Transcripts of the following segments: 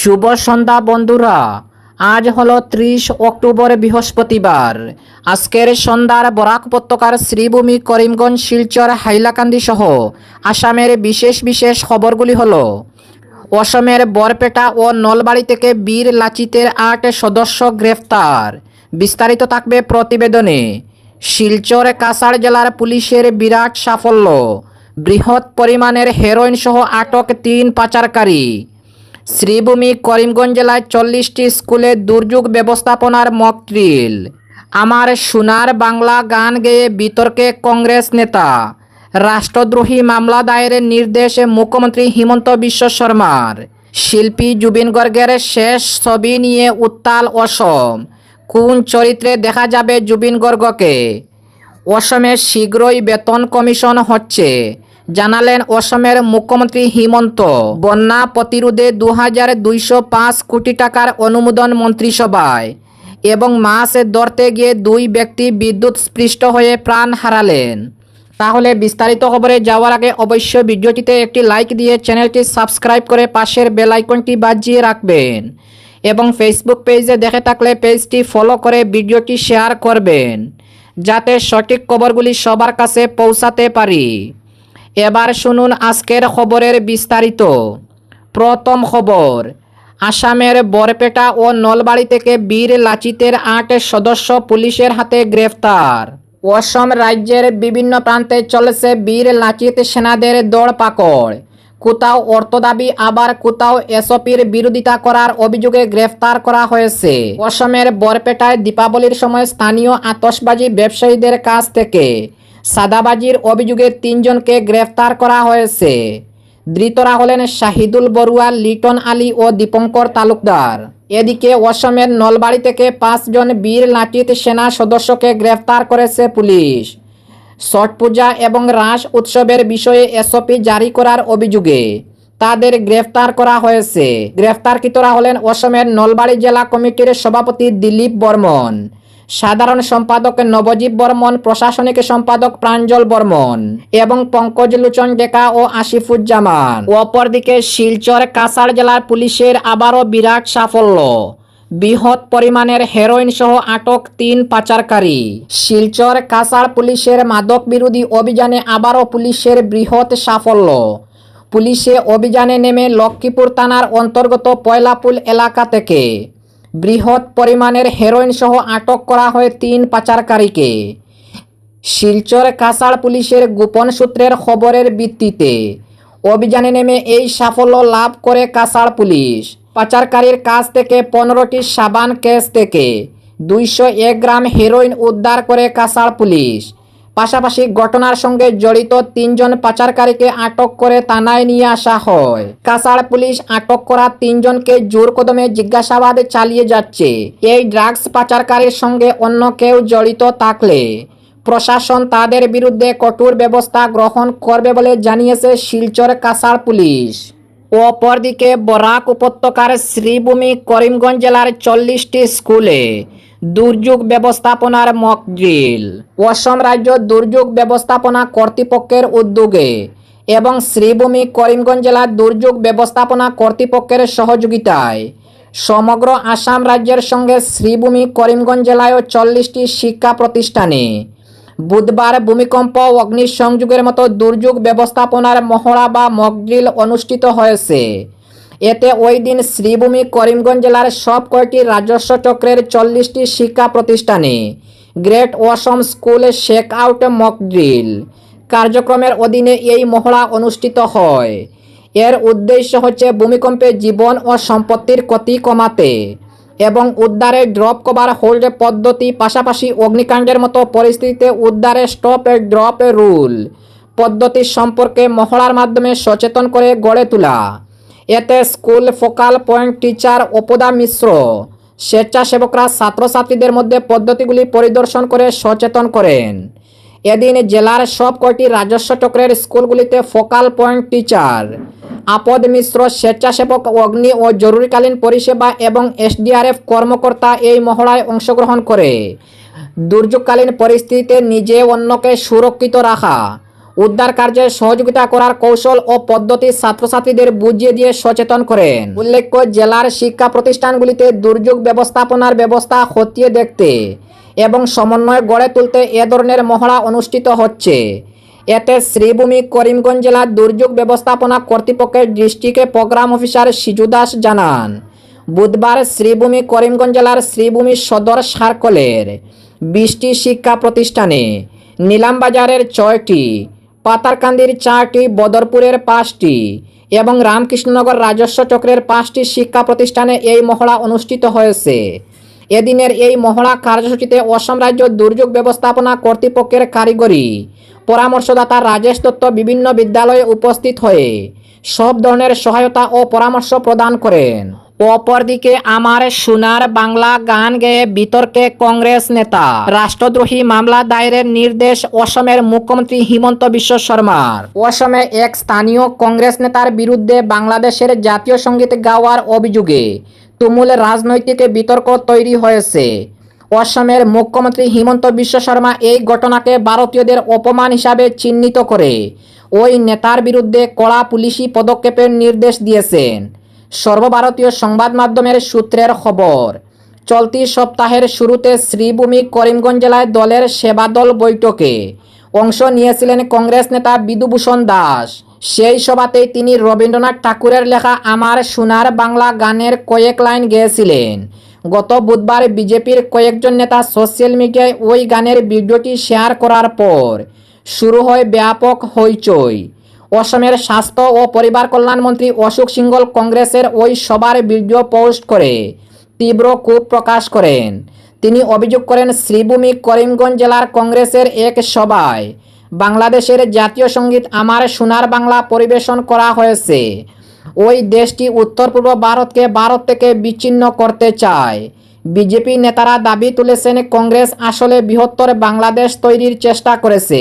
শুভ সন্ধ্যা, বন্ধুরা। আজ হলো ত্রিশ অক্টোবর, বৃহস্পতিবার। আজকের সন্ধ্যার বরাক উপত্যকার শ্রীভূমি করিমগঞ্জ, শিলচর, হাইলাকান্দি সহ আসামের বিশেষ বিশেষ খবরগুলি হলো, অসমের বরপেটা ও নলবাড়ি থেকে বীর লাচিতের আট সদস্য গ্রেফতার। বিস্তারিত থাকবে প্রতিবেদনে। শিলচর, কাছাড় জেলার পুলিশের বিরাট সাফল্য। বৃহৎ পরিমাণের হেরোইন সহ আটক তিন পাচারকারী। শ্রীভূমি করিমগঞ্জ জেলায় চল্লিশটি স্কুলে দুর্যোগ ব্যবস্থাপনার মক ড্রিল আমার সোনার বাংলা গান গেয়ে বিতর্কে কংগ্রেস নেতা। রাষ্ট্রদ্রোহী মামলা দায়েরের নির্দেশে মুখ্যমন্ত্রী হিমন্ত বিশ্ব শর্মার। শিল্পী জুবিন গর্গের শেষ ছবি নিয়ে উত্তাল অসম। কোন চরিত্রে দেখা যাবে জুবিন গর্গকে? অসমে শীঘ্রই বেতন কমিশন হচ্ছে। জানালেন অসমের মুখ্যমন্ত্রী হিমন্ত। বন্যা প্রতিরোধে দু হাজার দুইশো পাঁচ কোটি টাকার অনুমোদন মন্ত্রিসভায় এবং মাছ ধরতে গিয়ে দুই ব্যক্তি বিদ্যুৎ স্পৃষ্ট হয়ে প্রাণ হারালেন। তাহলে বিস্তারিত খবরে যাওয়ার আগে অবশ্যই ভিডিওটিতে একটি লাইক দিয়ে চ্যানেলটি সাবস্ক্রাইব করে পাশের বেল আইকনটি বাজিয়ে রাখবেন এবং ফেসবুক পেজে দেখে থাকলে পেজটি ফলো করে ভিডিওটি শেয়ার করবেন, যাতে সঠিক খবরগুলি সবার কাছে পৌঁছাতে পারি। এবার শুনুন আজকের খবরের বিস্তারিত। প্রথম খবর, আসামের বরপেটা ও নলবাড়ি থেকে বীর লাচিতের আট সদস্য পুলিশের হাতে গ্রেফতার। অসম রাজ্যের বিভিন্ন প্রান্তে চলেছে বীর লাচিত সেনাদের দৌড় পাকড়। কোথাও অর্থ দাবি, আবার কোথাও এসপির বিরোধিতা করার অভিযোগে গ্রেফতার করা হয়েছে। অসমের বরপেটায় দীপাবলির সময় স্থানীয় আতসবাজি ব্যবসায়ীদের কাছ থেকে সাদাবাজির অভিযোগে তিনজনকে গ্রেফতার করা হয়েছে। ধৃতরা হলেন শাহিদুল বড়ুয়া লিটন আলী ও দীপঙ্কর তালুকদার। এদিকে অসমের নলবাড়ি থেকে পাঁচজন বীর লাচিত সেনা সদস্যকে গ্রেফতার করেছে পুলিশ। ছট পূজা এবং রাস উৎসবের বিষয়ে এসওপি জারি করার অভিযোগে তাদের গ্রেফতার করা হয়েছে। গ্রেফতারকৃতরা হলেন অসমের নলবাড়ি জেলা কমিটির সভাপতি দিলীপ বর্মন। সাধারণ সম্পাদক নবজীব বর্মন, প্রশাসনিক সম্পাদক প্রাঞ্জল বর্মন এবং পঙ্কজ লোচন ডেকা ও আসিফুজ্জামান অপরদিকে শিলচর কাছাড় জেলার পুলিশের আবারও বিরাট সাফল্য। বৃহৎ পরিমাণের হেরোইন সহ আটক তিন পাচারকারী। শিলচর কাছাড় পুলিশের মাদক বিরোধী অভিযানে আবারও পুলিশের বৃহৎ সাফল্য। পুলিশে অভিযানে নেমে লক্ষ্মীপুর থানার অন্তর্গত পয়লাপুল এলাকা থেকে বৃহৎ পরিমাণের হেরোইন সহ আটক করা হয় তিন পাচারকারীকে। শিলচর কাছাড় পুলিশের গোপন সূত্রের খবরের ভিত্তিতে অভিযানে নেমে এই সাফল্য লাভ করে কাছাড় পুলিশ। পাচারকারীর কাছ থেকে পনেরোটি সাবান কেস থেকে দুইশো এক গ্রাম হেরোইন উদ্ধার করে কাছাড় পুলিশ। পাশাপাশি ঘটনার সঙ্গে জড়িত তিনজন পাচারকারীকে আটক করে থানায় নিয়ে আসা হয়। কাছাড় পুলিশ আটক করা তিনজনকে জোর কদমে জিজ্ঞাসাবাদ চালিয়ে যাচ্ছে। এই ড্রাগস পাচারকারীর সঙ্গে অন্য কেউ জড়িত থাকলে প্রশাসন তাদের বিরুদ্ধে কঠোর ব্যবস্থা গ্রহণ করবে বলে জানিয়েছে শিলচর কাছাড় পুলিশ। অপরদিকে বরাক উপত্যকার শ্রীভূমি করিমগঞ্জ জেলার চল্লিশটি স্কুলে দুর্যোগ ব্যবস্থাপনার মক ড্রিল অসম রাজ্য দুর্যোগ ব্যবস্থাপনা কর্তৃপক্ষের উদ্যোগে এবং শ্রীভূমি করিমগঞ্জ জেলার দুর্যোগ ব্যবস্থাপনা কর্তৃপক্ষের সহযোগিতায় সমগ্র আসাম রাজ্যের সঙ্গে শ্রীভূমি করিমগঞ্জ জেলায়ও চল্লিশটি শিক্ষা প্রতিষ্ঠানে বুধবার ভূমিকম্প অগ্নিসংযোগের মতো দুর্যোগ ব্যবস্থাপনার মহড়া বা মকড্রিল অনুষ্ঠিত হয়েছে। এতে ওই দিন শ্রীভূমি করিমগঞ্জ জেলার সব কয়টি রাজস্ব চক্রের চল্লিশটি শিক্ষা প্রতিষ্ঠানে great Assam school shake out mock drill কার্যক্রমের অধীনে এই মহড়া অনুষ্ঠিত হয়। এর উদ্দেশ্য হচ্ছে ভূমিকম্পে জীবন ও সম্পত্তির ক্ষতি কমাতে এবং উদ্ধারে ড্রপ কভার হোল্ড পদ্ধতি পাশাপাশি অগ্নিকাণ্ডের মতো পরিস্থিতিতে উদ্ধারে স্টপ এ ড্রপ রুল পদ্ধতি সম্পর্কে মহড়ার মাধ্যমে সচেতন করে গড়ে তোলা। এতে school focal point teacher Apada Mishra. স্বেচ্ছাসেবকরা ছাত্রছাত্রীদের মধ্যে পদ্ধতিগুলি পরিদর্শন করে সচেতন করেন। এদিন জেলার সব কয়টি রাজস্ব চক্রের স্কুলগুলিতে ফোকাল পয়েন্ট টিচার, আপদ মিশ্র স্বেচ্ছাসেবক অগ্নি ও জরুরিকালীন পরিষেবা এবং এসডিআরএফ কর্মকর্তা এই মহড়ায় অংশগ্রহণ করে। দুর্যোগকালীন পরিস্থিতিতে নিজে অন্যকে সুরক্ষিত রাখা। উদ্ধার কার্যে সহযোগিতা করার কৌশল ও পদ্ধতি ছাত্রছাত্রীদের বুঝিয়ে দিয়ে সচেতন করেন। উল্লেখ্য, জেলার শিক্ষা প্রতিষ্ঠানগুলিতে দুর্যোগ ব্যবস্থাপনার ব্যবস্থা খতিয়ে দেখতে এবং সমন্বয় গড়ে তুলতে এ ধরনের মহড়া অনুষ্ঠিত হচ্ছে। এতে শ্রীভূমি, করিমগঞ্জ জেলার দুর্যোগ ব্যবস্থাপনা কর্তৃপক্ষের ডিস্ট্রিক্টে প্রোগ্রাম অফিসার সিজু দাস জানান। বুধবার শ্রীভূমি, করিমগঞ্জ জেলার শ্রীভূমি সদর সার্কলের বিশটি শিক্ষা প্রতিষ্ঠানে নীলামবাজারের ছয়টি পাতারকান্দির চারটি, বদরপুরের পাঁচটি এবং রামকৃষ্ণনগর রাজস্ব চক্রের পাঁচটি শিক্ষা প্রতিষ্ঠানে এই মহড়া অনুষ্ঠিত হয়েছে। এদিনের এই মহড়া কার্যসূচিতে অসম রাজ্য দুর্যোগ ব্যবস্থাপনা কর্তৃপক্ষের কারিগরি পরামর্শদাতা রাজেশ দত্ত বিভিন্ন বিদ্যালয়ে উপস্থিত হয়ে সব ধরনের সহায়তা ও পরামর্শ প্রদান করেন। অপরদিকে আমার সোনার বাংলা গান গেয়ে বিতর্কে কংগ্রেস নেতা। রাষ্ট্রদ্রোহী মামলা দায়েরের নির্দেশ অসমের মুখ্যমন্ত্রী হিমন্ত বিশ্ব শর্মার। অসমে এক স্থানীয় কংগ্রেস নেতার বিরুদ্ধে বাংলাদেশের জাতীয় সংগীত গাওয়ার অভিযোগে তুমুল রাজনৈতিক বিতর্ক তৈরি হয়েছে। অসমের মুখ্যমন্ত্রী হিমন্ত বিশ্ব শর্মা এই ঘটনাকে ভারতীয়দের অপমান হিসাবে চিহ্নিত করে। ওই নেতার বিরুদ্ধে কড়া পুলিশি পদক্ষেপের নির্দেশ দিয়েছেন। সর্বভারতীয় সংবাদ মাধ্যমের সূত্রের খবর, চলতি সপ্তাহের শুরুতে শ্রীভূমি করিমগঞ্জ জেলায় দলের সেবাদল বৈঠকে অংশ নিয়েছিলেন কংগ্রেস নেতা বিদুভূষণ দাস। সেই সভাতেই তিনি রবীন্দ্রনাথ ঠাকুরের লেখা আমার সোনার বাংলা গানের কয়েক লাইন গেয়েছিলেন। গত বুধবার বিজেপির কয়েকজন নেতা সোশ্যাল মিডিয়ায় ওই গানের ভিডিওটি শেয়ার করার পর শুরু হয় ব্যাপক হইচই। অসমের স্বাস্থ্য ও পরিবার কল্যাণমন্ত্রী অশোক সিংহল কংগ্রেসের ওই সবার ভিডিও পোস্ট করে তীব্র ক্ষোভ প্রকাশ করেন। তিনি অভিযোগ করেন, শ্রীভূমি করিমগঞ্জ জেলার কংগ্রেসের এক সভায় বাংলাদেশের জাতীয় সংগীত আমার সোনার বাংলা পরিবেশন করা হয়েছে। ওই দেশটি উত্তর পূর্ব ভারতকে ভারত থেকে বিচ্ছিন্ন করতে চায়। বিজেপি নেতারা দাবি তুলেছেন, কংগ্রেস আসলে বৃহত্তর বাংলাদেশ তৈরির চেষ্টা করেছে।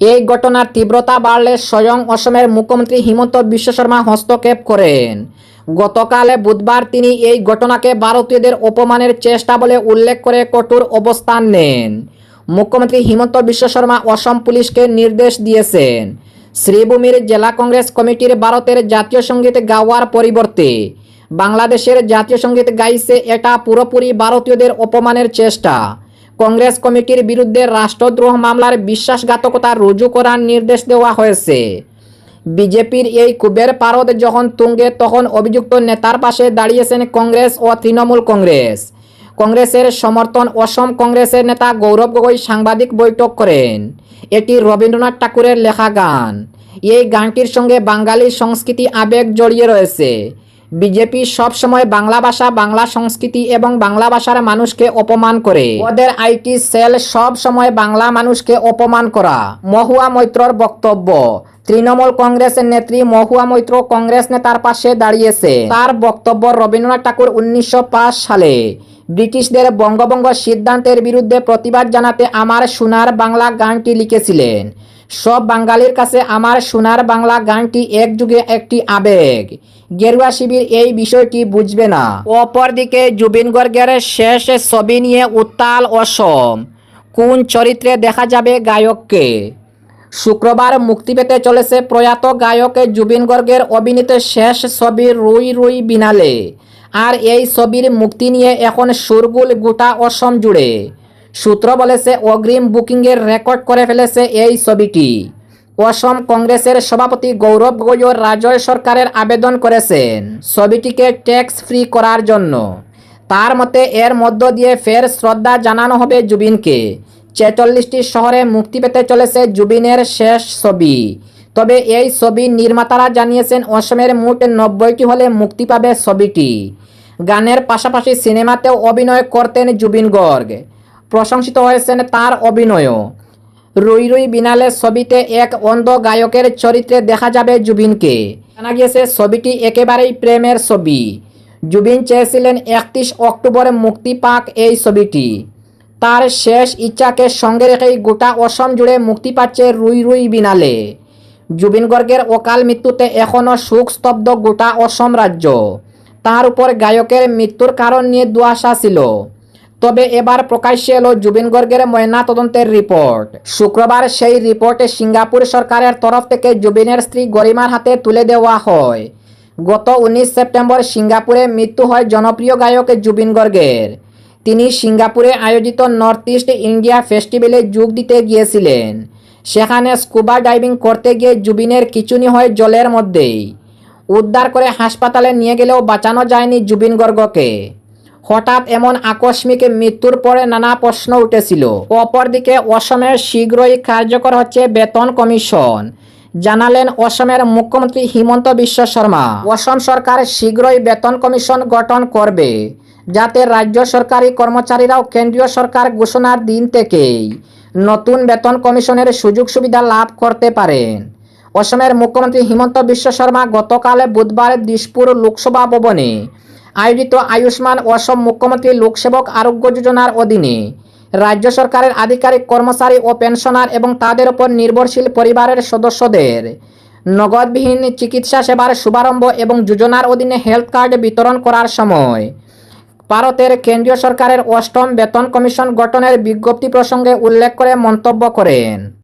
এই ঘটনার তীব্রতা বাড়লে স্বয়ং অসমের মুখ্যমন্ত্রী হিমন্ত বিশ্ব শর্মা হস্তক্ষেপ করেন। গতকালে বুধবার তিনি এই ঘটনাকে ভারতীয়দের অপমানের চেষ্টা বলে উল্লেখ করে কঠোর অবস্থান নেন। মুখ্যমন্ত্রী হিমন্ত বিশ্ব শর্মা অসম পুলিশকে নির্দেশ দিয়েছেন। শ্রীভূমির জেলা কংগ্রেস কমিটির ভারতের জাতীয় সংগীত গাওয়ার পরিবর্তে বাংলাদেশের জাতীয় সংগীত গাইছে এটা পুরোপুরি ভারতীয়দের অপমানের চেষ্টা। কংগ্রেস কমিটির বিরুদ্ধে রাষ্ট্রদ্রোহ মামলার বিশ্বাসঘাতকতা রুজু করার নির্দেশ দেওয়া হয়েছে। বিজেপির এই কুবের পারদ যখন তুঙ্গে, তখন অভিযুক্ত নেতার পাশে দাঁড়িয়েছেন কংগ্রেস ও তৃণমূল কংগ্রেস। কংগ্রেসের সমর্থন অসম কংগ্রেসের নেতা গৌরব গগৈ সাংবাদিক বৈঠক করেন। এটি রবীন্দ্রনাথ ঠাকুরের লেখা গান। এই গানটির সঙ্গে বাঙালি সংস্কৃতি আবেগ জড়িয়ে রয়েছে। বিজেপি সবসময় বাংলা ভাষা, বাংলা সংস্কৃতি এবং বাংলা ভাষার মানুষকে অপমান করে। ওদের আইটি সেল সব সময় বাংলা মানুষকে অপমান করা। মহুয়া মৈত্রর বক্তব্য, তৃণমূল কংগ্রেসের নেত্রী মহুয়া মৈত্র কংগ্রেস নেতার পাশে দাঁড়িয়েছে। তার বক্তব্য রবীন্দ্রনাথ ঠাকুর উনিশশো পাঁচ সালে। ব্রিটিশদের বঙ্গভঙ্গ সিদ্ধান্তের বিরুদ্ধে প্রতিবাদ জানাতে আমার সোনার বাংলা গানটি লিখেছিলেন। সব বাঙালির কাছে আমার সোনার বাংলা গানটি এক যুগে একটি আবেগ। গেরুয়া শিবির এই বিষয়টি বুঝবে না। অপরদিকে জুবিন গর্গের শেষ ছবি নিয়ে উত্তাল অসম। কোন চরিত্রে দেখা যাবে গায়ককে? শুক্রবার মুক্তি পেতে চলেছে প্রয়াত গায়ক জুবিন গর্গের অভিনীত শেষ ছবি রুই রুই বিনালে। আর এই ছবির মুক্তি নিয়ে এখন সুরগুল গোটা অসম জুড়ে। সূত্র বলেছে অগ্রিম বুকিংয়ের রেকর্ড করে ফেলেছে এই ছবিটি। অসম কংগ্রেসের সভাপতি গৌরব গগৈ রাজ্য সরকারের আবেদন করেছেন ছবিটিকে ট্যাক্স ফ্রি করার জন্য। তার মতে, এর মধ্য দিয়ে ফের শ্রদ্ধা জানানো হবে জুবিনকে। ছেচল্লিশটি শহরে মুক্তি পেতে চলেছে জুবিনের শেষ ছবি। তবে এই ছবি নির্মাতারা জানিয়েছেন, অসমের মোট নব্বইটি হলে মুক্তি পাবে ছবিটি। গানের পাশাপাশি সিনেমাতেও অভিনয় করতেন জুবিন গর্গ। প্রশংসিত হয়েছেন তার অভিনয়ও। রুই রুই বিনালে ছবিতে এক অন্ধ গায়কের চরিত্রে দেখা যাবে জুবিনকে। জানা গিয়েছে, ছবিটি একেবারেই প্রেমের ছবি। জুবিন চেয়েছিলেন একত্রিশ অক্টোবরে মুক্তি পাক এই ছবিটি। তার শেষ ইচ্ছাকে সঙ্গে রেখেই গোটা অসম জুড়ে মুক্তি পাচ্ছে রুই রুই বিনালে। জুবিন গর্গের অকাল মৃত্যুতে এখনও শোক স্তব্ধ গোটা অসম রাজ্য। তার উপর গায়কের মৃত্যুর কারণ নিয়ে দুয়াশা ছিল। তবে এবার প্রকাশ্যে এলো জুবিন গর্গের ময়না তদন্তের রিপোর্ট। শুক্রবার সেই রিপোর্টে সিঙ্গাপুর সরকারের তরফ থেকে জুবিনের স্ত্রী গরিমার হাতে তুলে দেওয়া হয়। গত উনিশ সেপ্টেম্বর সিঙ্গাপুরে মৃত্যু হয় জনপ্রিয় গায়ক জুবিন গর্গের। তিনি সিঙ্গাপুরে আয়োজিত নর্থ ইস্ট ইন্ডিয়া ফেস্টিভ্যালে যোগ দিতে গিয়েছিলেন। সেখানে স্কুবা ডাইভিং করতে গিয়ে জুবিনের কিচুনি হয় জলের মধ্যেই। উদ্ধার করে হাসপাতালে নিয়ে গেলেও বাঁচানো যায়নি জুবিন গর্গকে। হঠাৎ এমন আকস্মিক মৃত্যুর পরে নানা প্রশ্ন উঠেছিল। অপরদিকে অসমের শীঘ্রই কার্যকর হচ্ছে বেতন কমিশন। জানালেন অসমের মুখ্যমন্ত্রী হিমন্ত বিশ্ব শর্মা। অসম সরকার শীঘ্রই বেতন কমিশন গঠন করবে, যাতে রাজ্য সরকারি কর্মচারীরাও কেন্দ্রীয় সরকার ঘোষণার দিন থেকেই নতুন বেতন কমিশনের সুযোগ সুবিধা লাভ করতে পারেন। অসমের মুখ্যমন্ত্রী হিমন্ত বিশ্ব শর্মা গতকাল বুধবার দিশপুর লোকসভা ভবনে আয়োজিত আয়ুষ্মান অসম মুখ্যমন্ত্রী লোকসেবক আরোগ্য যোজনার অধীনে রাজ্য সরকারের আধিকারিক কর্মচারী ও পেনশনার এবং তাদের উপর নির্ভরশীল পরিবারের সদস্যদের নগদবিহীন চিকিৎসা সেবার শুভারম্ভ এবং যোজনার অধীনে হেলথ কার্ড বিতরণ করার সময় ভারতের কেন্দ্রীয় সরকারের অষ্টম বেতন কমিশন গঠনের বিজ্ঞপ্তি প্রসঙ্গে উল্লেখ করে মন্তব্য করেন।